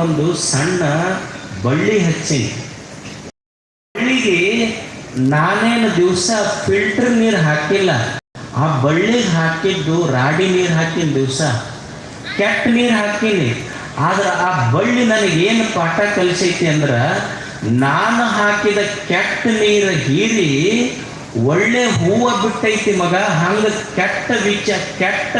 ಒಂದು ಸಣ್ಣ ಬಳ್ಳಿ ಹಚ್ಚಿ ಬಳ್ಳಿಗೆ ನಾನೇನು ದಿವಸ ಫಿಲ್ಟರ್ ನೀರು ಹಾಕಿಲ್ಲ. ಆ ಬಳ್ಳಿಗೆ ಹಾಕಿದ್ದು ರಾಡಿ ನೀರು ಹಾಕಿನ ದಿವಸ. ಕೆಟ್ಟ ನೀರು ಹಾಕಿನಿ. ಆದ್ರೆ ಆ ಬಳ್ಳಿ ನನಗೇನು ಪಾಠ ಕಲಿಸೈತಿ ಅಂದ್ರೆ, ನಾನು ಹಾಕಿದ ಕೆಟ್ಟ ನೀರು ಹೀರಿ ಒಳ್ಳೆ ಹೂವ ಬಿಟ್ಟೈತಿ ಮಗ. ಹಂಗ ಕೆಟ್ಟ ವಿಚ, ಕೆಟ್ಟ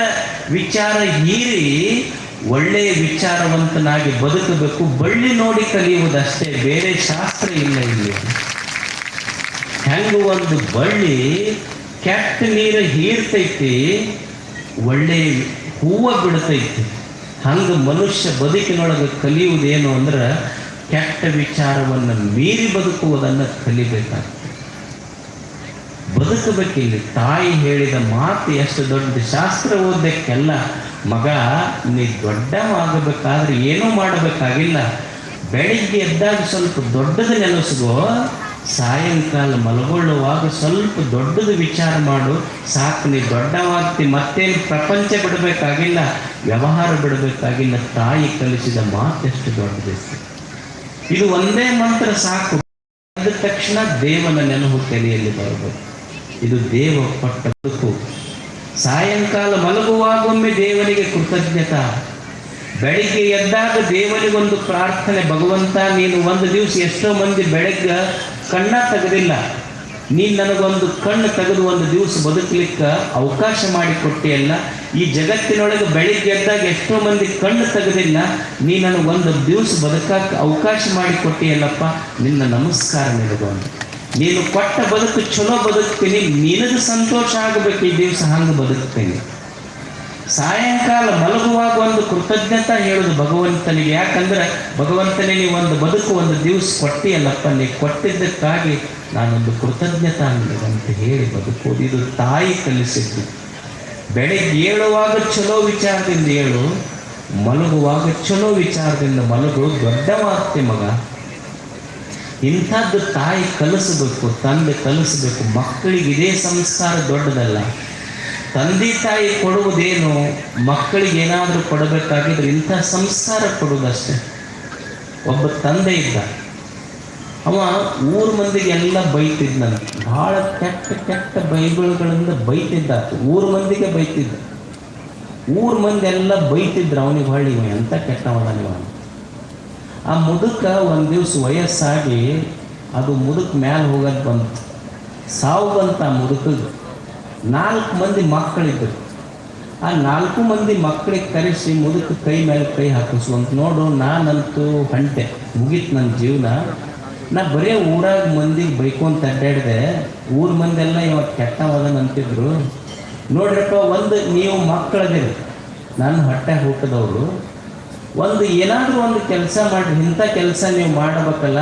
ವಿಚಾರ ಹೀರಿ ಒಳ್ಳೆಯ ವಿಚಾರವಂತನಾಗಿ ಬದುಕಬೇಕು, ಬಳ್ಳಿ ನೋಡಿ ಕಲಿಯುವುದಷ್ಟೇ ಬೇರೆ ಶಾಸ್ತ್ರ ಇಲ್ಲ ಇಲ್ಲಿ. ಹೆಂಗ ಒಂದು ಬಳ್ಳಿ, ಕೆಟ್ಟ ನೀರು ಹೀರ್ತೈತಿ ಒಳ್ಳೆಯ ಹೂವ ಬಿಡ್ತೈತಿ. ಹಂಗೆ ಮನುಷ್ಯ ಬದುಕಿನೊಳಗೆ ಕಲಿಯುವುದೇನು ಅಂದ್ರೆ ಕೆಟ್ಟ ವಿಚಾರವನ್ನು ಮೀರಿ ಬದುಕುವುದನ್ನು ಕಲಿಬೇಕಾಗ್ತದೆ. ಬದುಕಬೇಕಿಲ್ಲಿ ತಾಯಿ ಹೇಳಿದ ಮಾತು ಎಷ್ಟು ದೊಡ್ಡ ಶಾಸ್ತ್ರ ಓದಕ್ಕೆಲ್ಲ ಮಗ, ನೀ ದೊಡ್ಡವಾಗಬೇಕಾದ್ರೆ ಏನೂ ಮಾಡಬೇಕಾಗಿಲ್ಲ. ಬೆಳಿಗ್ಗೆ ಎದ್ದಾಗ ಸ್ವಲ್ಪ ದೊಡ್ಡದು ನೆನೆಸ್ಕೋ ಸಾಯಂಕಾಲ ಮಲಗೊಳ್ಳುವಾಗ ಸ್ವಲ್ಪ ದೊಡ್ಡದು ವಿಚಾರ ಮಾಡು. ಸಾಕು, ನೀ ದೊಡ್ಡವಾಗ್ತಿ, ಮತ್ತೇನು ಪ್ರಪಂಚ ಬಿಡಬೇಕಾಗಿಲ್ಲ, ವ್ಯವಹಾರ ಬಿಡಬೇಕಾಗಿಲ್ಲ, ತಾಯಿ ಕಲಿಸಿದ ಮಾತೆಷ್ಟು ದೊಡ್ಡದಿತ್ತು ಇದು ಒಂದೇ ಮಂತ್ರ, ಸಾಕು. ತಕ್ಷಣ ದೇವನ ನೆನಪು ತಲೆಯಲ್ಲಿ ಬರಬೇಕು. ಇದು ದೇವ ಪಟ್ಟ ಸಾಯಂಕಾಲ ಮಲಗುವಾಗೊಮ್ಮೆ ದೇವರಿಗೆ ಕೃತಜ್ಞತಾ. ಬೆಳಿಗ್ಗೆ ಎದ್ದಾಗ ದೇವನಿಗೊಂದು ಪ್ರಾರ್ಥನೆ, ಭಗವಂತ ನೀನು ಒಂದು ದಿವಸ ಎಷ್ಟೋ ಮಂದಿ ಬೆಳಗ್ಗೆ ಕಣ್ಣ ತೆಗೆದಿಲ್ಲ. ನೀನು ನನಗೊಂದು ಕಣ್ಣು ತೆಗೆದು ಒಂದು ದಿವಸ ಬದುಕಲಿಕ್ಕೆ ಅವಕಾಶ ಮಾಡಿಕೊಟ್ಟಿಯಲ್ಲ. ಈ ಜಗತ್ತಿನೊಳಗೆ ಬೆಳಿಗ್ಗೆ ಎದ್ದಾಗ ಎಷ್ಟೋ ಮಂದಿ ಕಣ್ಣು ತೆಗೆದಿಲ್ಲ. ನೀನು ನನಗೊಂದು ದಿವಸ ಬದುಕಕ್ಕೆ ಅವಕಾಶ ಮಾಡಿಕೊಟ್ಟಿಯಲ್ಲಪ್ಪ. ನಿನ್ನ ನಮಸ್ಕಾರ ನಿನಗೊಂದು ನೀನು ಕೊಟ್ಟ ಬದುಕು ಚಲೋ ಬದುಕ್ತೀನಿ ನಿನಗೆ ಸಂತೋಷ ಆಗಬೇಕು, ಈ ದಿವಸ ಹಂಗೆ ಬದುಕ್ತೀನಿ. ಸಾಯಂಕಾಲ ಮಲಗುವಾಗ ಒಂದು ಕೃತಜ್ಞತಾ ಹೇಳೋದು ಭಗವಂತನಿಗೆ. ಯಾಕಂದ್ರೆ ಭಗವಂತನೇ ನೀವು ಒಂದು ಬದುಕು, ಒಂದು ದಿವಸ ಕೊಟ್ಟಿಯಲ್ಲಪ್ಪ, ನೀ ಕೊಟ್ಟಿದ್ದಕ್ಕಾಗಿ ನಾನೊಂದು ಕೃತಜ್ಞತಾ ಅಂತ ಹೇಳಿ ಬದುಕೋದು ಇದು ತಾಯಿ ಕಲಿಸಿದ್ದು. ಬೆಳಗ್ಗೆ ಏಳುವಾಗ ಚಲೋ ವಿಚಾರದಿಂದ ಏಳು, ಮಲಗುವಾಗ ಚಲೋ ವಿಚಾರದಿಂದ ಮಲಗು. ದೊಡ್ಡವಾಗ್ತಿ ಮಗ. ಇಂಥದ್ದು ತಾಯಿ ಕಲಿಸಬೇಕು, ತಂದೆ ಕಲಿಸಬೇಕು ಮಕ್ಕಳಿಗೆ ಇದೇ ಸಂಸ್ಕಾರ ದೊಡ್ಡದಲ್ಲ. ತಂದೆ ತಾಯಿ ಕೊಡುವುದೇನು, ಮಕ್ಕಳಿಗೆ ಏನಾದರೂ ಕೊಡಬೇಕಾಗಿದ್ರೆ ಇಂಥ ಸಂಸ್ಕಾರ ಕೊಡುವುದಷ್ಟೇ. ಒಬ್ಬ ತಂದೆ ಇದ್ದ. ಅವ ಊರ ಮಂದಿಗೆಲ್ಲ ಬೈತಿದ್ನಂತ. ಭಾಳ ಕೆಟ್ಟ ಕೆಟ್ಟ ಬೈಬಲ್ಗಳಿಂದ ಬೈತಿದ್ದ ಊರ ಮಂದಿಗೆ ಬೈತಿದ್ದ. ಊರ ಮಂದಿ ಎಲ್ಲ ಬೈತಿದ್ರು, ಅವನಿಗೆ ಹೊಳ್ಳಿ ಎಂಥ ಕೆಟ್ಟವನ ನೀವು ಆ ಮುದುಕ ಒಂದು ದಿವಸ ವಯಸ್ಸಾಗಿ ಅದು ಮುದುಕ್ ಮ್ಯಾಲೆ ಹೋಗೋದು ಬಂತು. ಸಾವು ಬಂತ ಆ ಮುದುಕಿಗೆ. ನಾಲ್ಕು ಮಂದಿ ಮಕ್ಕಳಿದ್ದರು ಆ ನಾಲ್ಕು ಮಂದಿ ಮಕ್ಕಳಿಗೆ ಕರೆಸಿ ಮುದುಕ ಕೈ ಮೇಲೆ ಕೈ ಹಾಕಿಸುವಂತ ನೋಡು, ನಾನಂತೂ ಹೊಂಟೆ. ಮುಗೀತು ನನ್ನ ಜೀವನ. ನಾ ಬರೇ ಊರಾಗ ಮಂದಿಗೆ ಬೈಕೊಂತ ಅಡ್ಡಾಡಿದೆ ಊರ ಮಂದೆಲ್ಲ ಇವತ್ತು ಕೆಟ್ಟವದನ್ ಅಂತಿದ್ರು. ನೋಡ್ರಪ್ಪ, ಒಂದು ನೀವು ಮಕ್ಕಳದಿರಿ ನಾನು ಹೊಟ್ಟೆ ಹುಟ್ಟಿದವರು ಒಂದು ಏನಾದರೂ ಒಂದು ಕೆಲಸ ಮಾಡಿ, ಇಂಥ ಕೆಲಸ ನೀವು ಮಾಡಬೇಕಲ್ಲ,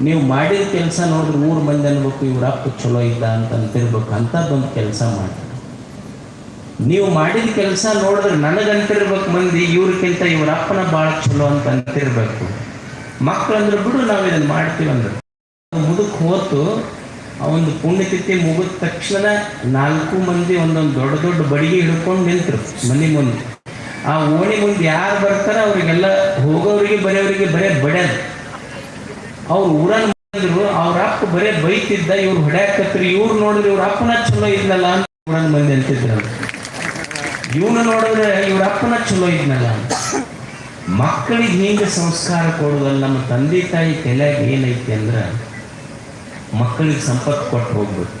ನೀವು ಮಾಡಿದ ಕೆಲಸ ನೋಡಿದ್ರೆ ಊರು ಮಂದಿ ಅನ್ಬೇಕು, ಇವ್ರ ಅಪ್ಪ ಚಲೋ ಇದ್ದ ಅಂತ ಅಂತಿರ್ಬೇಕು ಅಂಥದ್ದೊಂದು ಕೆಲಸ ಮಾಡಿ. ನೀವು ಮಾಡಿದ ಕೆಲಸ ನೋಡಿದ್ರೆ ನನಗಂತಿರ್ಬೇಕು ಮಂದಿ, ಇವ್ರಿಗಿಂತ ಇವ್ರ ಅಪ್ಪನ ಭಾಳ ಚಲೋ ಅಂತ ಅಂತಿರ್ಬೇಕು. ಮಕ್ಕಳಂದ್ರೆ ಬಿಡು ನಾವು ಇದನ್ನು ಮಾಡ್ತೀವಿ ಅಂದ್ರೆ. ಮುದುಕ್ ಹೋತು, ಆ ಒಂದು ಪುಣ್ಯತಿಥಿ ಮುಗಿದ ತಕ್ಷಣ ನಾಲ್ಕು ಮಂದಿ ಒಂದೊಂದು ದೊಡ್ಡ ದೊಡ್ಡ ಬಡಿಗೆ ಹಿಡ್ಕೊಂಡು ನಿಂತರು ಮನೆ ಮುಂದೆ. ಆ ಓಣಿ ಮುಂದೆ ಯಾರು ಬರ್ತಾರೆ ಅವರಿಗೆಲ್ಲ ಹೋಗೋರಿಗೆ ಬರೆಯವರಿಗೆ ಬರೇ ಬಡ್ಯಾದ ಅವ್ರು ಬಂದ್ರು, ಅವ್ರ ಅಪ್ಪ ಬರೇ ಬೈತಿದ್ದ, ಇವ್ರು ಹೊಡ್ಯಾಕತ್ರಿ, ಇವ್ರು ನೋಡಿದ್ರೆ ಇವ್ರ ಅಪ್ಪನ ಚಲೋ ಇದ್ನಲ್ಲ ಅಂತ ಊರನ್ ಮಂದಿ ಅಂತಿದ್ರು. ಇವನು ನೋಡಿದ್ರೆ ಇವ್ರ ಅಪ್ಪನ ಚಲೋ ಇದ್ನಲ್ಲ ಮಕ್ಕಳಿಗೆ ಹಿಂಗೆ ಸಂಸ್ಕಾರ ಕೊಡೋದಲ್ಲ, ನಮ್ಮ ತಂದೆ ತಾಯಿ ತಲೆಯಾಗ ಏನೈತಿ ಅಂದ್ರೆ, ಮಕ್ಕಳಿಗೆ ಸಂಪತ್ತು ಕೊಟ್ಟು ಹೋಗ್ಬೇಕು.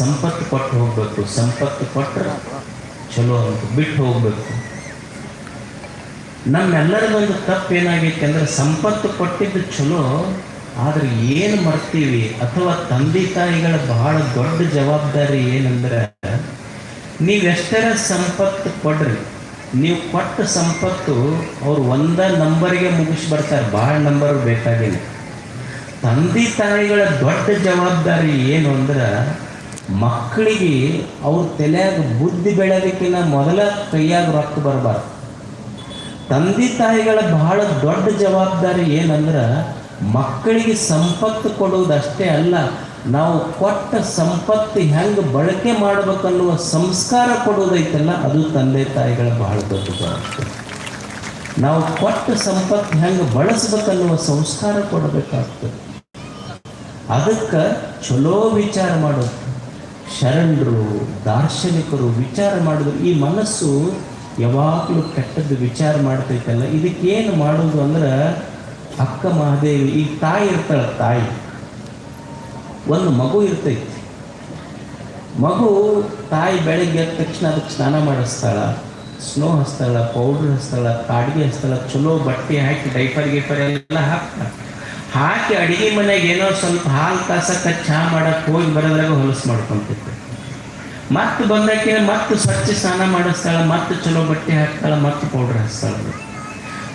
ಸಂಪತ್ತು ಕೊಟ್ಟು ಹೋಗ್ಬೇಕು, ಸಂಪತ್ತು ಕೊಟ್ಟರೆ ಚಲೋ ಅಂತ, ಬಿಟ್ಟು ಹೋಗ್ಬೇಕು. ನಮ್ಮೆಲ್ಲರಿಗೊಂದು ತಪ್ಪು ಏನಾಗೈತೆ ಅಂದ್ರೆ ಸಂಪತ್ತು ಕೊಟ್ಟಿದ್ದು ಚಲೋ ಆದರೆ ಏನು ಮರ್ತೀವಿ? ಅಥವಾ ತಂದೆ ತಾಯಿಗಳ ಬಹಳ ದೊಡ್ಡ ಜವಾಬ್ದಾರಿ ಏನಂದ್ರೆ, ನೀವೆಷ್ಟರ ಸಂಪತ್ತು ಕೊಡ್ರಿ, ನೀವು ಕೊಟ್ಟ ಸಂಪತ್ತು ಅವ್ರು ಒಂದ ನಂಬರಿಗೆ ಮುಗಿಸಿ ಬರ್ತಾರೆ ಭಾಳ ನಂಬರ್ ಬೇಕಾಗಿಲ್ಲ. ತಂದೆ ತಾಯಿಗಳ ದೊಡ್ಡ ಜವಾಬ್ದಾರಿ ಏನು ಅಂದ್ರೆ, ಮಕ್ಕಳಿಗೆ ಅವ್ರ ತಲೆಯಾಗ ಬುದ್ಧಿ ಬೆಳೆಯೋದಕ್ಕಿಂತ ಮೊದಲ ಕೈಯಾಗ ರೊಕ್ಕ ಬರಬಾರ್ದು. ತಂದೆ ತಾಯಿಗಳ ಬಹಳ ದೊಡ್ಡ ಜವಾಬ್ದಾರಿ ಏನಂದ್ರೆ ಮಕ್ಕಳಿಗೆ ಸಂಪತ್ತು ಕೊಡುವುದಷ್ಟೇ ಅಲ್ಲ, ನಾವು ಕೊಟ್ಟ ಸಂಪತ್ತು ಹೆಂಗೆ ಬಳಕೆ ಮಾಡ್ಬೇಕನ್ನುವ ಸಂಸ್ಕಾರ ಕೊಡುವುದೈತಲ್ಲ, ಅದು ತಂದೆ ತಾಯಿಗಳ ಬಹಳ ದೊಡ್ಡ ಜವಾಬ್ದಾರಿ. ನಾವು ಕೊಟ್ಟ ಸಂಪತ್ತು ಹೆಂಗೆ ಬಳಸ್ಬೇಕನ್ನುವ ಸಂಸ್ಕಾರ ಕೊಡಬೇಕಾಗ್ತದೆ. ಅದಕ್ಕೆ ಚಲೋ ವಿಚಾರ ಮಾಡೋದು. ಶರಣರು, ದಾರ್ಶನಿಕರು ವಿಚಾರ ಮಾಡಿದ್ರು ಈ ಮನಸ್ಸು ಯಾವಾಗಲೂ ಕೆಟ್ಟದ್ದು ವಿಚಾರ ಮಾಡ್ತೈತಲ್ಲ, ಇದಕ್ಕೇನು ಮಾಡೋದು ಅಂದ್ರೆ ಅಕ್ಕ ಮಹಾದೇವಿ, ಈ ತಾಯಿ ಇರ್ತಾಳೆ ತಾಯಿ, ಒಂದು ಮಗು ಇರ್ತೈತಿ. ಮಗು ತಾಯಿ ಬೆಳಗ್ಗೆ ಎದ್ದ ತಕ್ಷಣ ಅದಕ್ಕೆ ಸ್ನಾನ ಮಾಡಿಸ್ತಾಳ, ಸ್ನೋ ಹಚ್ತಾಳ, ಪೌಡ್ರ್ ಹಚ್ತಾಳ, ಕಾಡಿಗೆ ಹಚ್ತಾಳ, ಚಲೋ ಬಟ್ಟೆ ಹಾಕಿ, ಡೈಪರ್, ಗೈಪರ್ ಎಲ್ಲ ಹಾಕ್ತಾಳ. ಹಾಕಿ ಅಡುಗೆ ಮನೆಗೆ ಏನೋ ಸ್ವಲ್ಪ ಹಾಲು ತಾಸಕ್ಕೆ ಚಹಾ ಮಾಡಕ್ಕೆ ಹೋಗಿ ಬರೋದ್ರಾಗ ಹೊಲಸು ಮಾಡ್ಕೊಂತೈತೆ ಮತ್ತೆ ಬಂದಾಕೆ ಮತ್ತೆ ಸ್ವಚ್ಛ ಸ್ನಾನ ಮಾಡಿಸ್ತಾಳ ಮತ್ತೆ ಚಲೋ ಬಟ್ಟೆ ಹಾಕ್ತಾಳ, ಮತ್ತೆ ಪೌಡ್ರ್ ಹಚ್ತಾಳ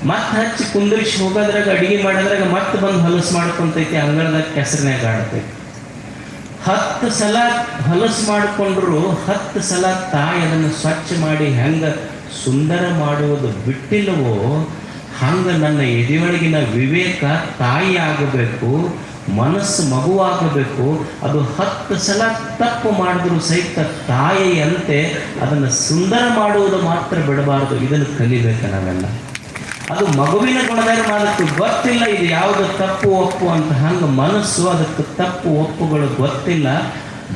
ಮತ್ತೆ ಹಚ್ಚಿ ಕುಂದ್ರಿಸಿ ಹೋಗೋದ್ರಾಗ, ಅಡಿಗೆ ಮಾಡೋದ್ರಾಗ ಮತ್ತೆ ಬಂದು ಹೊಲಸು ಮಾಡ್ಕೊಂತೈತಿ, ಅಂಗಳದಾಗ ಕೆಸರಿನಾಗ ಆಡ್ತೈತಿ. ಹತ್ತು ಸಲ ಹೊಲಸು ಮಾಡಿಕೊಂಡ್ರು, ಹತ್ತು ಸಲ ತಾಯಿ ಅದನ್ನು ಸ್ವಚ್ಛ ಮಾಡಿ ಹೆಂಗ ಸುಂದರ ಮಾಡುವುದು ಬಿಟ್ಟಿಲ್ಲವೋ, ಹಂಗೆ ನನ್ನ ಎದೆಯೊಳಗಿನ ವಿವೇಕ ತಾಯಿ ಆಗಬೇಕು. ಮನಸ್ಸು ಮಗುವಾಗಬೇಕು, ಅದು ಹತ್ತು ಸಲ ತಪ್ಪು ಮಾಡಿದ್ರು ಸಹಿತ ತಾಯಿಯಂತೆ ಅದನ್ನು ಸುಂದರ ಮಾಡುವುದು ಮಾತ್ರ ಬಿಡಬಾರದು, ಇದನ್ನು ಕಲಿಬೇಕು ನಾವೆಲ್ಲ. ಅದು ಮಗುವಿನ ಗುಣಧರ್ಮ ಅದಕ್ಕೆ ಗೊತ್ತಿಲ್ಲ, ಇದು ಯಾವುದು ತಪ್ಪು ಒಪ್ಪು ಅಂತ ಹಂಗೆ ಮನಸ್ಸು ಅದಕ್ಕೆ ತಪ್ಪು ಒಪ್ಪುಗಳು ಗೊತ್ತಿಲ್ಲ.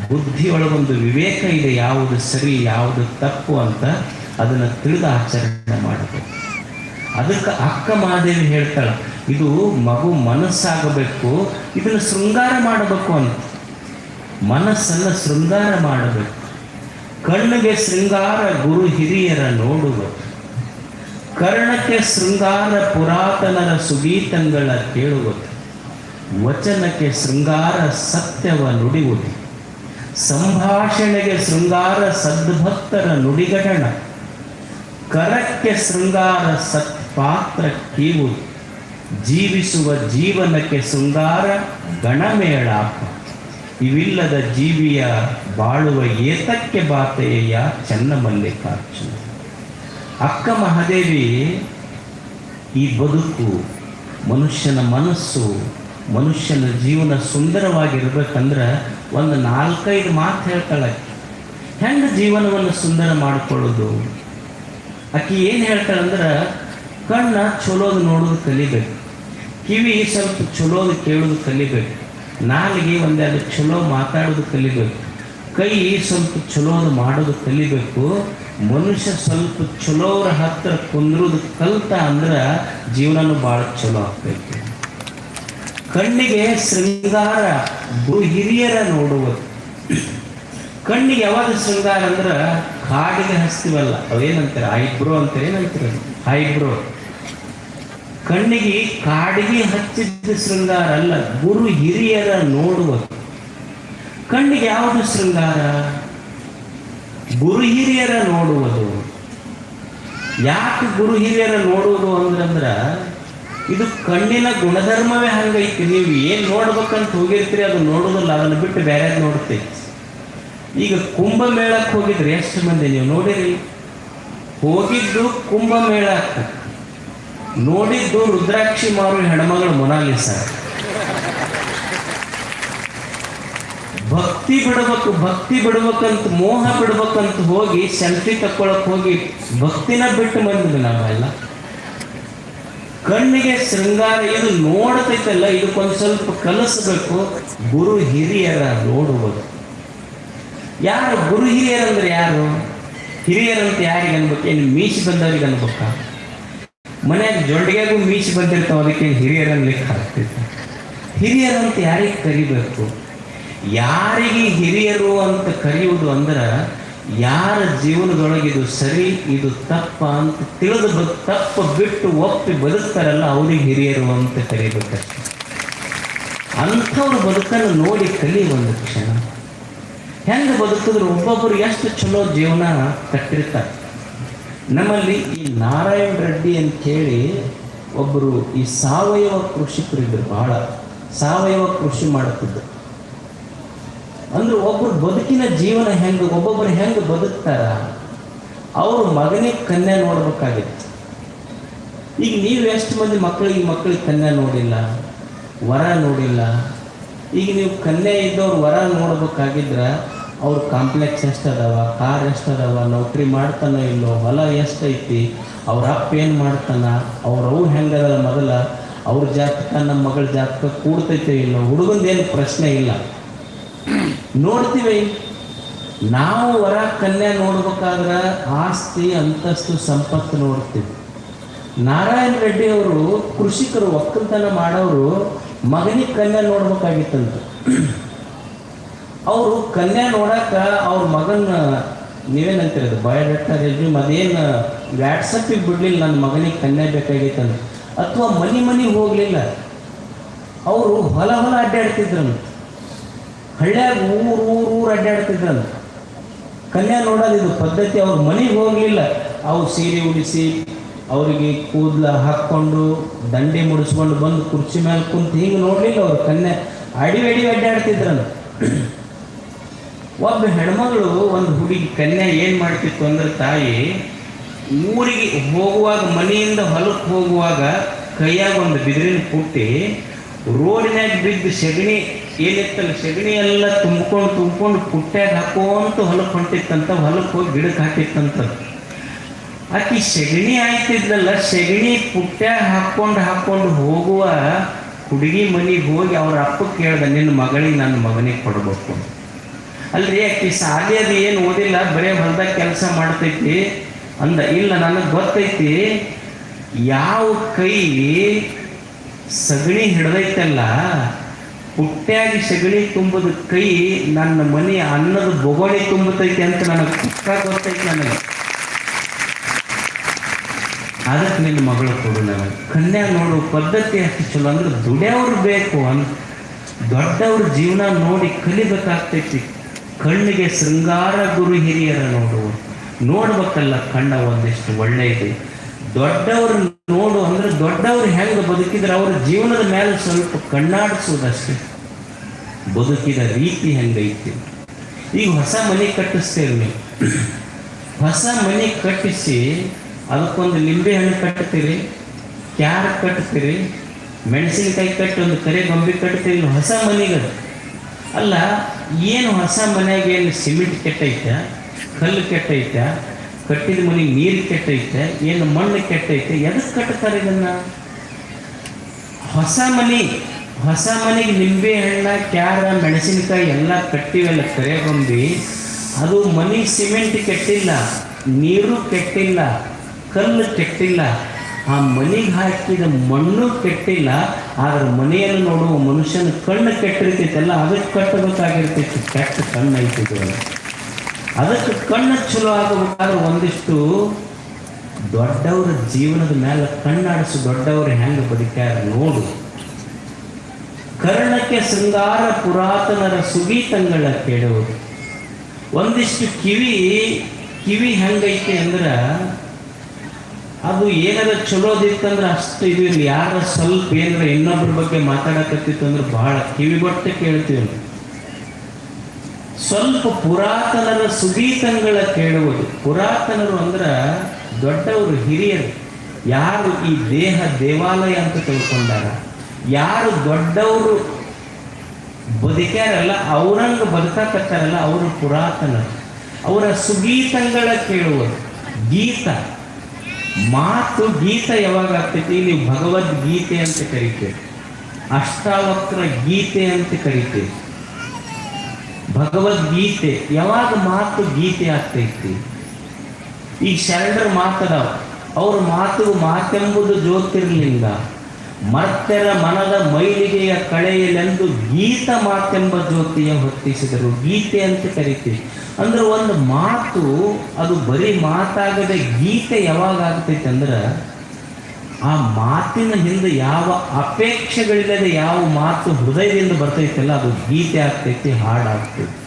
ಬುದ್ಧಿಯೊಳಗೊಂದು ವಿವೇಕ ಇದೆ, ಯಾವುದು ಸರಿ, ಯಾವುದು ತಪ್ಪು ಅಂತ ಅದನ್ನು ತಿಳಿದು ಆಚರಣೆ ಮಾಡಬೇಕು. ಅದಕ್ಕೆ ಅಕ್ಕ ಮಹಾದೇವಿ ಹೇಳ್ತಾಳೆ ಇದು ಮಗು ಮನಸ್ಸಾಗಬೇಕು, ಇದನ್ನು ಶೃಂಗಾರ ಮಾಡಬೇಕು ಅಂತ. ಮನಸ್ಸನ್ನು ಶೃಂಗಾರ ಮಾಡಬೇಕು. ಕಣ್ಣಿಗೆ ಶೃಂಗಾರ ಗುರು ಹಿರಿಯರ ನೋಡುವುದು ಕರ್ಣಕ್ಕೆ ಶೃಂಗಾರ ಪುರಾತನರ ಸುಗೀತಂಗಳ ಕೇಳುವುದು ವಚನಕ್ಕೆ ಶೃಂಗಾರ ಸತ್ಯವ ನುಡಿಯುವುದು. ಸಂಭಾಷಣೆಗೆ ಶೃಂಗಾರ ಸದ್ಭಕ್ತರ ನುಡಿಗಡಣ. ಕರಕ್ಕೆ ಶೃಂಗಾರ ಸತ್ಪಾತ್ರ ಕೀವುದು ಜೀವಿಸುವ ಜೀವನಕ್ಕೆ ಶೃಂಗಾರ ಗಣಮೇಳಾಪ. ಇವಿಲ್ಲದ ಜೀವಿಯ ಬಾಳುವ ಏತಕ್ಕೆ ಬಾತೆಯ ಚನ್ನಮಲ್ಲಿಕಾರ್ಜುನ. ಅಕ್ಕ ಮಹಾದೇವಿ, ಈ ಬದುಕು ಮನುಷ್ಯನ ಮನಸ್ಸು, ಮನುಷ್ಯನ ಜೀವನ ಸುಂದರವಾಗಿರ್ಬೇಕಂದ್ರೆ ಒಂದು ನಾಲ್ಕೈದು ಮಾತು ಹೇಳ್ತಾಳೆ ಹೆಂಗೆ ಜೀವನವನ್ನು ಸುಂದರ ಮಾಡಿಕೊಳ್ಳೋದು. ಆಕೆ ಏನು ಹೇಳ್ತಾಳಂದ್ರೆ ಕಣ್ಣ ಚಲೋದು ನೋಡೋದು ಕಲಿಬೇಕು. ಕಿವಿ ಸ್ವಲ್ಪ ಚಲೋದು ಕೇಳೋದು ಕಲಿಬೇಕು. ನಾಲಿಗೆ ಒಂದೆರಡು ಚಲೋ ಮಾತಾಡೋದು ಕಲಿಬೇಕು. ಕೈ ಸ್ವಲ್ಪ ಚಲೋದು ಮಾಡೋದು ಕಲಿಬೇಕು. ಮನುಷ್ಯ ಸ್ವಲ್ಪ ಚಲೋರ ಹತ್ರ ಕುಂದ್ರೋದು ಕಲ್ತ ಅಂದ್ರೆ ಜೀವನನೂ ಭಾಳ ಚಲೋ ಆಗ್ತೈತಿ. ಕಣ್ಣಿಗೆ ಶೃಂಗಾರ ಗುರು ಹಿರಿಯರ ನೋಡುವುದು. ಕಣ್ಣಿಗೆ ಯಾವಾಗ ಶೃಂಗಾರ ಅಂದ್ರೆ ಕಾಡಿಗೆ ಹಚ್ತೀವಲ್ಲ ಅವೇನಂತಾರೆ? ಐಬ್ರೋ ಅಂತಾರೆ ಏನಂತಾರೆ ಐಬ್ರೋ ಕಣ್ಣಿಗೆ ಕಾಡಿಗೆ ಹಚ್ಚಿದ ಶೃಂಗಾರ ಅಲ್ಲ, ಗುರು ಹಿರಿಯರ ನೋಡುವ. ಕಣ್ಣಿಗೆ ಯಾವುದು ಶೃಂಗಾರ? ಗುರು ಹಿರಿಯರ ನೋಡುವುದು. ಯಾಕೆ ಗುರು ಹಿರಿಯರ ನೋಡುವುದು ಅಂದ್ರಂದ್ರ, ಇದು ಕಣ್ಣಿನ ಗುಣಧರ್ಮವೇ ಹಂಗೈತಿ. ನೀವು ಏನು ನೋಡ್ಬೇಕಂತ ಹೋಗಿರ್ತೀರಿ, ಅದು ನೋಡೋದಿಲ್ಲ. ಅದನ್ನು ಬಿಟ್ಟು ಬೇರೆ ನೋಡ್ತೈತಿ ಈಗ ಕುಂಭಮೇಳಕ್ಕೆ ಹೋಗಿದ್ರಿ ಎಷ್ಟು ಮಂದಿ ನೀವು ನೋಡಿರಿ? ಹೋಗಿದ್ದು ಕುಂಭಮೇಳಕ್ಕೆ. ನೋಡಿದ್ದು ರುದ್ರಾಕ್ಷಿ ಮಾರು ಹೆಣ್ಮಗಳು ಮೊನಾಲಿಸ ಭಕ್ತಿ ಬಿಡಬೇಕು, ಭಕ್ತಿ ಬಿಡಬೇಕಂತ, ಮೋಹ ಬಿಡ್ಬೇಕಂತ ಹೋಗಿ ಸೆಲ್ಫಿ ತಕ್ಕೊಳಕ್ ಹೋಗಿ ಭಕ್ತಿನ ಬಿಟ್ಟು ಬಂದ್ವಿ ನಾವೆಲ್ಲ. ಕಣ್ಣಿಗೆ ಶೃಂಗಾರ ಇದು ನೋಡ್ತೈತಲ್ಲ, ಇದಕ್ಕೊಂದು ಸ್ವಲ್ಪ ಕಲಿಸ್ಬೇಕು. ಗುರು ಹಿರಿಯರ ನೋಡುವುದು. ಯಾರು ಗುರು ಹಿರಿಯರಂದ್ರೆ ಯಾರು? ಹಿರಿಯರಂತ ಯಾರಿಗೆ ಅನ್ಬೇಕು? ಏನು ಮೀಸಿ ಬಂದವ್ರಿಗೆ ಅನ್ಬೇಕಾ? ಮನ್ಯಾಗ ಜೊಂಡಿಗೆಗೂ ಮೀಚಿ ಬಂದಿರ್ತಾವ, ಅದಕ್ಕೆ ಹಿರಿಯರ ಲೆಕ್ಕ ಹಿರಿಯರು ಅಂತ ಯಾರಿಗೆ ಕರಿಬೇಕು ಯಾರಿಗೆ ಹಿರಿಯರು ಅಂತ ಕರೆಯುವುದು ಅಂದ್ರೆ, ಯಾರ ಜೀವನದೊಳಗೆ ಇದು ಸರಿ, ಇದು ತಪ್ಪ ಅಂತ ತಿಳಿದು ತಪ್ಪು ಬಿಟ್ಟು ಒಪ್ಪಿ ಬದುಕ್ತಾರಲ್ಲ, ಅವ್ರಿಗೆ ಹಿರಿಯರು ಅಂತ ಕರಿಬೇಕಷ್ಟೆ. ಅಂಥವ್ರು ಬದುಕನ್ನು ನೋಡಿ ಕಲಿ ಒಂದು ಕ್ಷಣ. ಹೆಂಗೆ ಬದುಕಿದ್ರು ಒಬ್ಬೊಬ್ಬರು ಎಷ್ಟು ಚಲೋ ಜೀವನ ಕಟ್ಟಿರ್ತಾರೆ. ನಮ್ಮಲ್ಲಿ ಈ ನಾರಾಯಣ ರೆಡ್ಡಿ ಅಂತ ಹೇಳಿ ಒಬ್ಬರು ಈ ಸಾವಯವ ಕೃಷಿಕರಿದ್ದರು ಬಹಳ, ಸಾವಯವ ಕೃಷಿ ಮಾಡುತ್ತಿದ್ದರು. ಅಂದ್ರೆ ಒಬ್ಬರು ಬದುಕಿನ ಜೀವನ ಹೆಂಗೆ ಒಬ್ಬೊಬ್ಬರು ಹೆಂಗೆ ಬದುಕ್ತಾರ? ಅವ್ರ ಮಗನಿಗೆ ಕನ್ಯಾ ನೋಡ್ಬೇಕಾಗಿತ್ತು. ಈಗ ನೀವು ಎಷ್ಟು ಮಂದಿ ಮಕ್ಕಳಿಗೆ ಮಕ್ಕಳಿಗೆ ಕನ್ಯಾ ನೋಡಿಲ್ಲ, ವರ ನೋಡಿಲ್ಲ? ಈಗ ನೀವು ಕನ್ಯಾ ಇದ್ದವ್ರು ವರ ನೋಡ್ಬೇಕಾಗಿದ್ರ ಅವ್ರ ಕಾಂಪ್ಲೆಕ್ಸ್ ಎಷ್ಟು ಅದಾವ ಕಾರ್ ಎಷ್ಟು ಅದಾವ ನೌಕರಿ ಮಾಡ್ತಾನ ಇಲ್ಲೋ, ಹೊಲ ಎಷ್ಟೈತಿ, ಅವ್ರ ಅಪ್ಪ ಏನು ಮಾಡ್ತಾನ, ಅವ್ರ ಅವು ಹೆಂಗದ ಮೊದಲ, ಅವ್ರ ಜಾತಕ ನಮ್ಮ ಮಗಳ ಜಾತಕ ಕೂಡ್ತೈತೆ ಇಲ್ಲೋ ಹುಡುಗಂದೇನು ಪ್ರಶ್ನೆ ಇಲ್ಲ. ನೋಡ್ತೀವಿ, ನಾವು ವರ ಕನ್ಯಾ ನೋಡ್ಬೇಕಾದ್ರೆ ಆಸ್ತಿ, ಅಂತಸ್ತು, ಸಂಪತ್ತು ನೋಡ್ತೀವಿ. ನಾರಾಯಣ ರೆಡ್ಡಿ ಅವರು ಕೃಷಿಕರು ಒಕ್ಕಲ್ತನ ಮಾಡೋರು ಮಗನಿಗೆ ಕನ್ಯಾ ನೋಡ್ಬೇಕಾಗಿತ್ತಂತ. ಅವರು ಕನ್ಯಾ ನೋಡಕ್ಕೆ ಅವ್ರ ಮಗನ ನೀವೇನಂತೀರದು ಬಯೋಡಾಟಾ ರೆಸ್ಯೂಮ್ ಅದೇನು ವ್ಯಾಟ್ಸಪ್ಪಿಗೆ ಬಿಡ್ಲಿಲ್ಲ, ನನ್ನ ಮಗನಿಗೆ ಕನ್ಯಾ ಬೇಕಾಗಿತ್ತಂತ ಅಥವಾ ಮನೆ ಮನೆಗೆ ಹೋಗಲಿಲ್ಲ. ಅವರು ಹೊಲ ಹೊಲ ಅಡ್ಡಾಡ್ತಿದ್ರು ಹಳ್ಳ್ಯಾಗ ಊರು ಊರು ಊರು ಅಡ್ಡಾಡ್ತಿದ್ರು ಕನ್ಯಾ ನೋಡೋದಿದು ಪದ್ಧತಿ, ಅವ್ರ ಮನೆಗೆ ಹೋಗಲಿಲ್ಲ. ಅವ್ರು ಸೀರೆ ಉಡಿಸಿ, ಅವರಿಗೆ ಕೂದಲ ಹಾಕ್ಕೊಂಡು, ದಂಡೆ ಮುಡಿಸ್ಕೊಂಡು ಬಂದು ಕುರ್ಚಿ ಮೇಲೆ ಕುಂತು ಹಿಂಗೆ ನೋಡಲಿಲ್ಲ ಅವ್ರು. ಕನ್ಯಾ ಅಡಿ ಅಡಿ ಅಡ್ಡಾಡ್ತಿದ್ರಂತ ಒಬ್ಬ ಹೆಣ್ಮಗಳು ಒಂದು ಹುಡುಗಿ ಕನ್ಯಾ ಏನು ಮಾಡ್ತಿತ್ತು ಅಂದ್ರೆ ತಾಯಿ, ಊರಿಗೆ ಹೋಗುವಾಗ, ಮನೆಯಿಂದ ಹೊಲಕ್ಕೆ ಹೋಗುವಾಗ ಕೈಯಾಗ ಒಂದು ಬಿದಿರಿನ ಕುಟ್ಟಿ ರೋಡಿನಾಗ ಬಿದ್ದು ಸೆಗಣಿ ಏನಿತ್ತಲ್ಲ, ಸೆಗಣಿ ಎಲ್ಲ ತುಂಬ್ಕೊಂಡು ತುಂಬ್ಕೊಂಡು ಪುಟ್ಟ್ಯಾಗ ಹಾಕೋಂತ ಹೊಲಕ್ಕೆ ಹೊಂಟಿತ್ತಂತ ಹೊಲಕ್ಕೆ ಹೋಗಿ ಗಿಡಕ್ಕೆ ಹಾಕಿತ್ತಂತ ಆಕಿ ಸೆಗಣಿ ಆಯ್ತಿದ್ದಲ್ಲ ಸೆಗಣಿ ಪುಟ್ಟ್ಯಾಗ ಹಾಕ್ಕೊಂಡು ಹಾಕ್ಕೊಂಡು ಹೋಗುವ ಹುಡುಗಿ ಮನೆಗೆ ಹೋಗಿ ಅವ್ರ ಅಪ್ಪ ಕೇಳ್ದ, ನಿನ್ನ ಮಗಳಿಗೆ ನನ್ನ ಮಗನಿಗೆ ಕೊಡ್ಬೇಕು. ಅಲ್ರಿ ಅಕ್ಕಿ ಸಾಧ್ಯ ಅದು ಏನು ಓದಿಲ್ಲ, ಬರೇ ಹೊಲ್ದಾಗ ಕೆಲಸ ಮಾಡ್ತೈತಿ ಅಂದ, ಇಲ್ಲ ನನಗೆ ಗೊತ್ತೈತಿ, ಯಾವ ಕೈ ಸಗಣಿ ಹಿಡ್ದೈತಲ್ಲ ಹುಟ್ಟ್ಯಾಗಿ ಸಗಣಿ ತುಂಬದ ಕೈ ನನ್ನ ಮನೆ ಅನ್ನದ ಬೊಗಣಿ ತುಂಬತೈತಿ ಅಂತ ನನಗೆ ಪುಟ್ಟ ಗೊತ್ತೈತಿ ನನಗೆ. ಅದಕ್ಕೆ ನಿನ್ನ ಮಗಳು ಕೊಡು ನನಗೆ. ಕನ್ಯಾ ನೋಡು, ಪದ್ಧತಿ ಅಷ್ಟು ಚಲೋ ಅಂದ್ರೆ ದುಡಿಯವ್ರು ಬೇಕು ಅಂತ ದೊಡ್ಡವ್ರ ಜೀವನ ನೋಡಿ ಕಲಿಬೇಕಾಗ್ತೈತಿ. ಕಣ್ಣಿಗೆ ಶೃಂಗಾರ ಗುರು ಹಿರಿಯರ ನೋಡು ನೋಡ್ಬೇಕಲ್ಲ, ಕಣ್ಣ ಒಂದಿಷ್ಟು ಒಳ್ಳೆಯದು. ದೊಡ್ಡವರು ನೋಡು ಅಂದ್ರೆ ದೊಡ್ಡವರು ಹೆಂಗೆ ಬದುಕಿದ್ರೆ ಅವ್ರ ಜೀವನದ ಮೇಲೆ ಸ್ವಲ್ಪ ಕಣ್ಣಾಡಿಸೋದಷ್ಟೇ ಬದುಕಿದ ರೀತಿ ಹೆಂಗೈತಿ. ಈಗ ಹೊಸ ಮನೆ ಕಟ್ಟಿಸ್ತೇವೆ ನೀವು. ಹೊಸ ಮನೆ ಕಟ್ಟಿಸಿ ಅದಕ್ಕೊಂದು ನಿಂಬೆ ಹಣ್ಣು ಕಟ್ಟುತ್ತೀರಿ ಕ್ಯಾರ್ ಕಟ್ತೀರಿ, ಮೆಣಸಿನಕಾಯಿ ಕಟ್ಟಿ ಒಂದು ಕರೆ ಗೊಂಬೆ ಇನ್ನು ಹೊಸ ಮನೆಗದು ಅಲ್ಲ, ಏನು ಹೊಸ ಮನೆಯಾಗ ಏನು ಸಿಮೆಂಟ್ ಕೆಟ್ಟೈತೆ ಕಲ್ಲು ಕೆಟ್ಟೈತೆ ಕಟ್ಟಿದ ಮನೆಗೆ ನೀರು ಕೆಟ್ಟೈತೆ ಏನು ಮಣ್ಣು ಕೆಟ್ಟೈತೆ ಎದಕ್ಕೆ ಕಟ್ತಾರೆ ಇದನ್ನು? ಹೊಸ ಮನೆ, ಹೊಸ ಮನೆಗೆ ನಿಂಬೆ ಹಣ್ಣ, ಕ್ಯಾರ, ಮೆಣಸಿನಕಾಯಿ ಎಲ್ಲ ಕಟ್ಟಿವೆಲ್ಲ ಕರೆಗೊಂಬಿ ಅದು ಮನೆ ಸಿಮೆಂಟ್ ಕೆಟ್ಟಿಲ್ಲ, ನೀರು ಕೆಟ್ಟಿಲ್ಲ, ಕಲ್ಲು ಕೆಟ್ಟಿಲ್ಲ, ಆ ಮನೆಗೆ ಹಾಕಿದ ಮಣ್ಣು ಕೆಟ್ಟಿಲ್ಲ ಆದ್ರೆ ಮನೆಯನ್ನು ನೋಡುವ ಮನುಷ್ಯನ ಕಣ್ಣು ಕೆಟ್ಟಿರ್ತೈತಲ್ಲ, ಅದಕ್ಕೆ ಕಟ್ಟಬೇಕಾಗಿರ್ತೈತಿ ಕೆಟ್ಟ ಕಣ್ಣು ಐತಿತ್ತು ಅದಕ್ಕೆ ಕಣ್ಣು ಚಲೋ ಆಗಬೇಕಾದ್ರೆ ಒಂದಿಷ್ಟು ದೊಡ್ಡವರ ಜೀವನದ ಮೇಲೆ ಕಣ್ಣಾಡಿಸಿ ದೊಡ್ಡವರು ಹೆಂಗೆ ಬದುಕ್ಯಾರ ನೋಡು. ಕರ್ಣಕ್ಕೆ ಶೃಂಗಾರ ಪುರಾತನರ ಸುಗೀತಂಗಳ ಕೇಳುವುದು ಒಂದಿಷ್ಟು ಕಿವಿ ಕಿವಿ ಹೆಂಗೈತೆ ಅಂದ್ರೆ ಅದು ಏನಾರ ಚಲೋದಿತ್ತಂದ್ರೆ ಅಷ್ಟು ಇದು ಇಲ್ಲ ಯಾರ ಸ್ವಲ್ಪ ಏನಾರ ಇನ್ನೊಬ್ಬರ ಬಗ್ಗೆ ಮಾತಾಡಕತ್ತಿತ್ತು ಅಂದ್ರೆ ಬಹಳ ಕಿವಿಗೊಟ್ಟೆ ಕೇಳ್ತೀವಿ. ಸ್ವಲ್ಪ ಪುರಾತನರ ಸುಗೀತಂಗಳ ಕೇಳುವುದು. ಪುರಾತನರು ಅಂದ್ರೆ ದೊಡ್ಡವರು, ಹಿರಿಯರು. ಯಾರು ಈ ದೇಹ ದೇವಾಲಯ ಅಂತ ತಿಳ್ಕೊಂಡಾರ? ಯಾರು ದೊಡ್ಡವರು ಬದುಕ್ಯಾರಲ್ಲ ಅವರಂಗ ಬದುಕಾಕತ್ತಾರಲ್ಲ ಅವರು ಪುರಾತನರು. ಅವರ ಸುಗೀತಂಗಳ ಕೇಳುವುದು. ಗೀತ. ಮಾತು ಗೀತ ಯಾವಾಗ ಆಗ್ತೈತಿ? ನೀವು ಭಗವದ್ಗೀತೆ ಅಂತ ಕರಿತೀವಿ. ಅಷ್ಟಾವಕ್ರ ಗೀತೆ ಅಂತ ಕರಿತೀವಿ. ಭಗವದ್ಗೀತೆ ಯಾವಾಗ ಮಾತು ಗೀತೆ ಆಗ್ತೈತಿ? ಈ ಶರಣರ ಮಾತದಾವ. ಅವ್ರ ಮಾತು ಮಾತೆಂಬುದು ಜ್ಯೋತಿರ್ಲಿಂಗ. ಮರ್ತ್ಯರ ಮನದ ಮೈಲಿಗೆಯ ಕಳೆಯಲೆಂದು ಗೀತ ಮಾತೆಂಬ ಜ್ಯೋತಿಯ ಹೊತ್ತಿಸಿದರು. ಗೀತೆ ಅಂತ ಕರಿತೀವಿ. ಅಂದ್ರೆ ಒಂದು ಮಾತು, ಅದು ಬರೀ ಮಾತಾಗದೆ ಗೀತೆ ಯಾವಾಗ ಆಗ್ತೈತೆ ಅಂದ್ರೆ, ಆ ಮಾತಿನ ಹಿಂದೆ ಯಾವ ಅಪೇಕ್ಷೆಗಳಿಲ್ಲದೆ ಯಾವ ಮಾತು ಹೃದಯದಿಂದ ಬರ್ತೈತಲ್ಲ, ಅದು ಗೀತೆ ಆಗ್ತೈತಿ, ಹಾಡಾಗ್ತೈತಿ.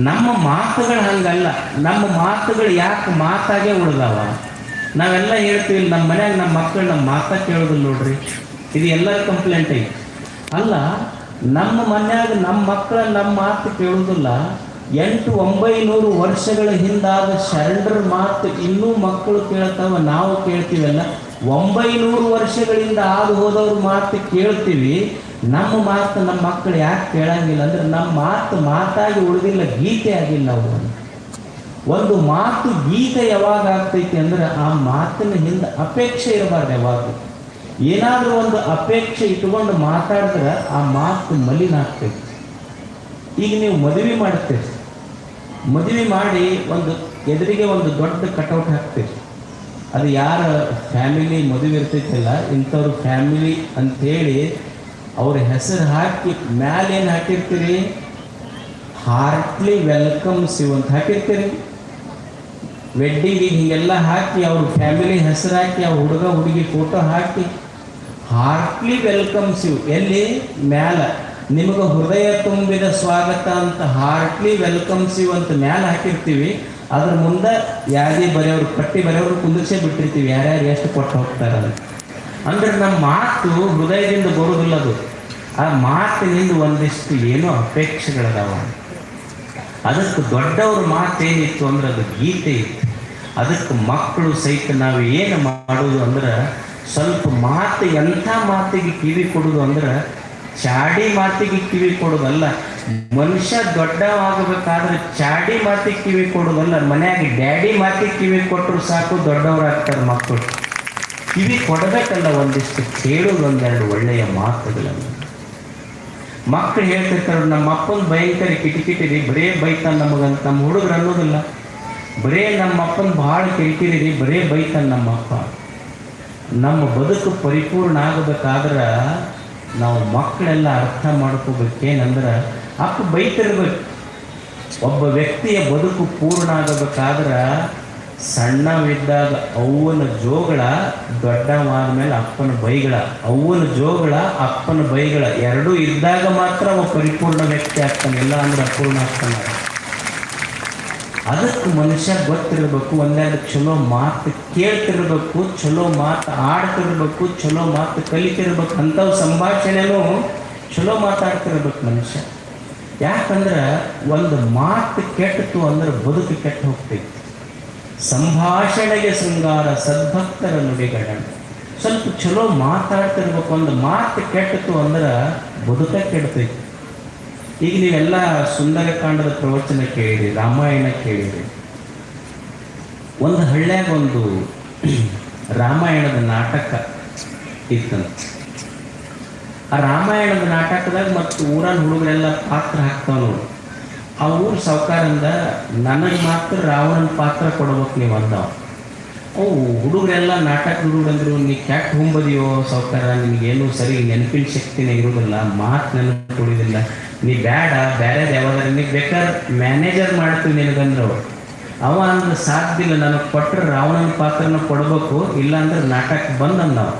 ನಮ್ಮ ಮಾತುಗಳು ಹಂಗಲ್ಲ. ನಮ್ಮ ಮಾತುಗಳು ಯಾಕೆ ಮಾತಾಗೆ ಉಳ್ದಾವ? ನಾವೆಲ್ಲ ಹೇಳ್ತೀವಿ, ನಮ್ಮ ಮನ್ಯಾಗ ನಮ್ಮ ಮಕ್ಕಳು ನಮ್ಮ ಮಾತಾ ಕೇಳೋದಿಲ್ಲ ನೋಡ್ರಿ. ಇದು ಎಲ್ಲರ ಕಂಪ್ಲೇಂಟ್ ಐತಿ. ಅಲ್ಲ, ನಮ್ಮ ಮನ್ಯಾಗ ನಮ್ಮ ಮಕ್ಕಳ ನಮ್ಮ ಮಾತು ಕೇಳೋದಿಲ್ಲ. ಎಂಟು ಒಂಬೈನೂರು ವರ್ಷಗಳ ಹಿಂದಾದ ಶರಣರ ಮಾತು ಇನ್ನೂ ಮಕ್ಕಳು ಕೇಳ್ತಾವ, ನಾವು ಕೇಳ್ತೀವಲ್ಲ. ಒಂಬೈನೂರು ವರ್ಷಗಳಿಂದ ಆಗ ಹೋದವ್ರ ಮಾತು ಕೇಳ್ತೀವಿ. ನಮ್ಮ ಮಾತು ನಮ್ಮ ಮಕ್ಕಳು ಯಾಕೆ ಕೇಳಂಗಿಲ್ಲ? ಅಂದ್ರೆ ನಮ್ಮ ಮಾತು ಮಾತಾಗಿ ಉಳಿದಿಲ್ಲ, ಗೀತೆ ಆಗಿಲ್ಲ ನಾವು ಒಂದು ಮಾತು ಗೀತ ಯಾವಾಗ ಆಗ್ತೈತಿ ಅಂದ್ರೆ ಆ ಮಾತಿನ ಹಿಂದೆ ಅಪೇಕ್ಷೆ ಇರಬಾರ್ದು ಯಾವಾಗ. ಏನಾದರೂ ಒಂದು ಅಪೇಕ್ಷೆ ಇಟ್ಕೊಂಡು ಮಾತಾಡಿದ್ರೆ ಆ ಮಾತು ಮಲಿನ ಆಗ್ತೈತಿ. ಈಗ ನೀವು ಮದುವೆ ಮಾಡ್ತೀರಿ. ಮದುವೆ ಮಾಡಿ ಒಂದು ಎದುರಿಗೆ ಒಂದು ದೊಡ್ಡ ಕಟೌಟ್ ಹಾಕ್ತೀರಿ. ಅದು ಯಾರ ಫ್ಯಾಮಿಲಿ ಮದುವೆ ಇರ್ತೈತಿಲ್ಲ, ಇಂಥವ್ರ ಫ್ಯಾಮಿಲಿ ಅಂತೇಳಿ ಅವ್ರ ಹೆಸರು ಹಾಕಿ ಮ್ಯಾಲೇನು ಹಾಕಿರ್ತೀರಿ? ಹಾರ್ಟ್ಲಿ ವೆಲ್ಕಮ್ಸ್ ಯು ಅಂತ ಹಾಕಿರ್ತೀರಿ. ವೆಡ್ಡಿಂಗಿಗೆ ಹೀಗೆಲ್ಲ ಹಾಕಿ, ಅವ್ರ ಫ್ಯಾಮಿಲಿ ಹೆಸರು ಹಾಕಿ ಆ ಹುಡುಗ ಹುಡುಗಿ ಫೋಟೋ ಹಾಕಿ ಹಾರ್ಟ್ಲಿ ವೆಲ್ಕಮ್ಸ್ ಯು ಎಲ್ಲಿ? ಮ್ಯಾಲ. ನಿಮಗೆ ಹೃದಯ ತುಂಬಿದ ಸ್ವಾಗತ ಅಂತ ಹಾರ್ಟ್ಲಿ ವೆಲ್ಕಮ್ಸ್ ಯು ಅಂತ ಮ್ಯಾಲ ಹಾಕಿರ್ತೀವಿ. ಅದ್ರ ಮುಂದೆ ಯಾರೇ ಬರೆಯೋರು ಪಟ್ಟಿ ಬರೆಯೋರು ಕುಂದಿರ್ಸೇ ಬಿಟ್ಟಿರ್ತೀವಿ. ಯಾರ್ಯಾರು ಎಷ್ಟು ಕೊಟ್ಟು ಹೋಗ್ತಾರೆ ಅಂದ್ರೆ ನಮ್ಮ ಮಾತು ಹೃದಯದಿಂದ ಬರೋದಿಲ್ಲ ಅದು. ಆ ಮಾತಿನಿಂದ ಒಂದಿಷ್ಟು ಏನೋ ಅಪೇಕ್ಷೆಗಳದಾವ? ಅದಕ್ಕೆ ದೊಡ್ಡವ್ರ ಮಾತೇನಿತ್ತು ಅಂದ್ರೆ ಅದು ಗೀತೆ ಇತ್ತು. ಅದಕ್ಕೆ ಮಕ್ಕಳು ಸಹಿತ ನಾವು ಏನು ಮಾಡೋದು ಅಂದ್ರೆ ಸ್ವಲ್ಪ ಮಾತು ಎಂಥ ಮಾತಿಗೆ ಕಿವಿ ಕೊಡೋದು ಅಂದ್ರೆ ಚಾಡಿ ಮಾತಿಗೆ ಕಿವಿ ಕೊಡೋದಲ್ಲ. ಮನುಷ್ಯ ದೊಡ್ಡವಾಗಬೇಕಾದ್ರೆ ಚಾಡಿ ಮಾತಿಗೆ ಕಿವಿ ಕೊಡೋದಲ್ಲ. ಮನೆಯಾಗಿ ಡ್ಯಾಡಿ ಮಾತಿಗೆ ಕಿವಿ ಕೊಟ್ಟರು ಸಾಕು ದೊಡ್ಡವರಾಗ್ತಾರೆ ಮಕ್ಕಳು. ಕಿವಿ ಕೊಡಬೇಕಲ್ಲ ಒಂದಿಷ್ಟು ಕೇಳೋದು ಒಂದೆರಡು ಒಳ್ಳೆಯ ಮಾತುಗಳನ್ನು. ಮಕ್ಕಳು ಹೇಳ್ತಿರ್ತಾರೆ, ನಮ್ಮ ಅಪ್ಪನ ಭಯಂಕರ ಕಿಟಿಕಿಟಿ ರೀ ಬರೇ ಬೈತಾನ ನಮಗಂತ. ನಮ್ಮ ಹುಡುಗರು ಅನ್ನೋದಿಲ್ಲ. ಬರೇ ನಮ್ಮ ಅಪ್ಪನ ಭಾಳ ಕಿರಿಕಿರಿ ಬರೇ ಬೈತಾನ ನಮ್ಮ ಅಪ್ಪ. ನಮ್ಮ ಬದುಕು ಪರಿಪೂರ್ಣ ಆಗಬೇಕಾದ್ರೆ ನಾವು ಮಕ್ಕಳೆಲ್ಲ ಅರ್ಥ ಮಾಡ್ಕೋಬೇಕೇನಂದ್ರೆ ಅಪ್ಪ ಬೈತಿರ್ಬೇಕು. ಒಬ್ಬ ವ್ಯಕ್ತಿಯ ಬದುಕು ಪೂರ್ಣ ಆಗಬೇಕಾದ್ರೆ ಸಣ್ಣವಿದ್ದಾಗ ಅವ್ವನ ಜೋಗಳ, ದೊಡ್ಡವಾದ ಮೇಲೆ ಅಪ್ಪನ ಬೈಗಳ. ಅವ್ವನ ಜೋಗಳ, ಅಪ್ಪನ ಬೈಗಳ ಎರಡೂ ಇದ್ದಾಗ ಮಾತ್ರ ಅವ ಪರಿಪೂರ್ಣ ವ್ಯಕ್ತಿ ಆಗ್ತಾನೆ, ಇಲ್ಲ ಅಂದ್ರೆ ಅಪೂರ್ಣ ಆಗ್ತಾನೆ. ಅದಕ್ಕೆ ಮನುಷ್ಯ ಗೊತ್ತಿರಬೇಕು ಒಂದೆರಡು ಚಲೋ ಮಾತು ಕೇಳ್ತಿರ್ಬೇಕು ಚಲೋ ಮಾತು ಆಡ್ತಿರ್ಬೇಕು ಚಲೋ ಮಾತು ಕಲಿತಿರ್ಬೇಕು, ಅಂಥವು ಸಂಭಾಷಣೆನೂ ಚಲೋ ಮಾತಾಡ್ತಿರ್ಬೇಕು ಮನುಷ್ಯ. ಯಾಕಂದ್ರೆ ಒಂದು ಮಾತು ಕೆಟ್ಟಿತು ಅಂದ್ರೆ ಬದುಕು ಕೆಟ್ಟು ಹೋಗ್ತೈತಿ. ಸಂಭಾಷಣೆಗೆ ಶೃಂಗಾರ ಸದ್ಭಕ್ತರ ನುಡಿಗಳ ಸ್ವಲ್ಪ ಚಲೋ ಮಾತಾಡ್ತಿರ್ಬೇಕು ಒಂದು ಮಾತು ಕೆಟ್ಟಿತು ಅಂದ್ರೆ ಬದುಕ ಕೆಡ್ತೈತಿ. ಈಗ ನೀವೆಲ್ಲ ಸುಂದರಕಾಂಡದ ಪ್ರವಚನ ಕೇಳಿರಿ, ರಾಮಾಯಣ ಕೇಳಿರಿ. ಒಂದು ಹಳ್ಳ್ಯಾಗ ಒಂದು ರಾಮಾಯಣದ ನಾಟಕ ಇತ್ತಂತ. ಆ ರಾಮಾಯಣದ ನಾಟಕದಾಗ ಮತ್ತು ಊರಲ್ಲಿ ಹುಡುಗರೆಲ್ಲ ಪಾತ್ರ ಹಾಕ್ತಾವ ನೋಡಿ. ಆ ಸಾವುಕಾರಂದ ನನಗೆ ಮಾತ್ರ ರಾವಣನ ಪಾತ್ರ ಕೊಡ್ಬೇಕು ನೀವು ಅಂದವ. ಅವು ಹುಡುಗರೆಲ್ಲ ನಾಟಕ ಹುಡುಗರಂದ್ರು ನೀ ಕ್ಯಾಕ್ ಹೊಂಬದಿಯೋ ಸಾವುಕಾರ ನಿನಗೇನು ಸರಿ ನೆನಪಿನ ಶಕ್ತಿನೇ ಇರೋದಿಲ್ಲ, ಮಾತು ನೆನಪು ಕೊಡೋದಿಲ್ಲ ನೀ ಬೇಡ ಬೇರೆ ಯಾವಾಗ ನೀ ಬೇಕಾದ್ರೆ ಮ್ಯಾನೇಜರ್ ಮಾಡ್ತೀವಿ ನಿನಗಂದ್ರು. ಅವ ಅಂದ್ರೆ ಸಾಧ್ಯ ನನಗೆ ಕೊಟ್ಟರೆ ರಾವಣನ ಪಾತ್ರನ ಕೊಡಬೇಕು, ಇಲ್ಲಾಂದ್ರೆ ನಾಟಕ ಬಂದ ಅಂದವ.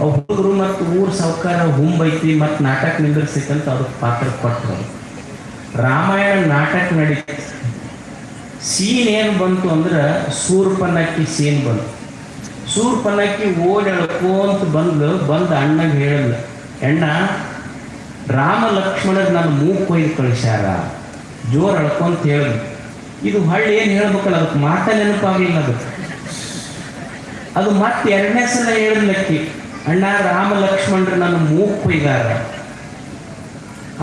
ಅವು ಹುಡುಗರು ಮತ್ತು ಊರು ಸಾವುಕಾರ ಹುಂಬೈತಿ, ಮತ್ತು ನಾಟಕ ನಿಂದಿರ್ಸಿತ್ತಂತ ಅವ್ರಿಗೆ ಪಾತ್ರ ಕೊಟ್ಟರು ರಾಮಾಯಣ ನಾಟಕ ನಡೀತು. ಸೀನ್ ಏನು ಬಂತು ಅಂದ್ರೆ ಸೂರ್ಪನಕ್ಕಿ ಸೀನ್ ಬಂತು. ಸೂರ್ಪನಕ್ಕಿ ಓಡಿ ಅಂತ ಬಂದು ಬಂದು ಅಣ್ಣಗೆ ಹೇಳಲ್ಲ ಅಣ್ಣ ರಾಮ ಲಕ್ಷ್ಮಣರ್ ನನ್ನ ಮೂಗು ಕೊಯ್ದು ಕಳಿಸ್ಯಾರ? ಜೋರು ಅಳ್ಕೊಂತ ಹೇಳಿದ್ರು ಇದು ಹಳ್ಳಿ ಏನು ಹೇಳ್ಬೇಕಲ್ಲ ಅದಕ್ಕೆ ಮಾತ ನೆನಪಾಗಿಲ್ಲ ಅದು. ಅದು ಮತ್ತೆ ಎರಡನೇ ಸಲ ಹೇಳಿದ್ಲಕ್ಕಿ ಅಣ್ಣ ರಾಮ ಲಕ್ಷ್ಮಣರು ನನ್ನ ಮೂಗು ಕೊಯ್ದಾರ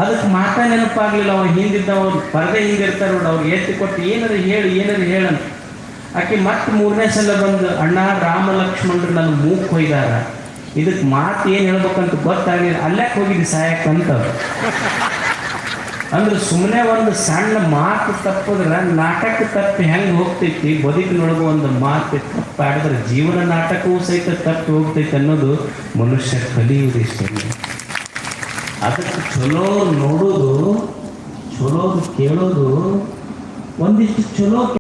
ಅದಕ್ಕೆ ಮಾತಾ ನೆನಪಾಗ್ಲಿಲ್ಲ. ಅವ ಅವ್ರು ಪರದೆ ಹಿಂದಿರ್ತಾರೆ ನೋಡಿ. ಅವ್ರು ಎತ್ತಿ ಕೊಟ್ಟು ಏನಾರು ಹೇಳಿ ಏನಾರು ಹೇಳಂತ ಆಕೆ ಮತ್ತೆ ಮೂರನೇ ಸಲ ಬಂದು, ಅಣ್ಣ ರಾಮ ಲಕ್ಷ್ಮಣರು ನನ್ನ ಮೂಕ್ ಹೋಯ್ದಾರ. ಇದಕ್ಕೆ ಮಾತು ಏನು ಹೇಳ್ಬೇಕಂತ ಗೊತ್ತಾಗಲಿಲ್ಲ. ಅಲ್ಲಕ್ಕೆ ಹೋಗಿದ್ದು ಸಾಯಕ್ಕಂತ ಅಂದ್ರೆ ಸುಮ್ಮನೆ ಒಂದು ಸಣ್ಣ ಮಾತು ತಪ್ಪಿದ್ರೆ ನಾಟಕ ತಪ್ಪಿ ಹೆಂಗೆ ಹೋಗ್ತೈತಿ? ಬದುಕಿನೊಳಗೆ ಒಂದು ಮಾತು ತಪ್ಪಾಡಿದ್ರೆ ಜೀವನ ನಾಟಕವೂ ಸಹಿತ ತಪ್ಪಿ ಹೋಗ್ತೈತಿ ಅನ್ನೋದು ಮನುಷ್ಯ ಕಲಿಯುವುದು ಇಷ್ಟ ಅದಕ್ಕೆ ಚಲೋ ನೋಡೋದು ಚಲೋದು ಕೇಳೋದು ಒಂದಿಷ್ಟು ಚಲೋ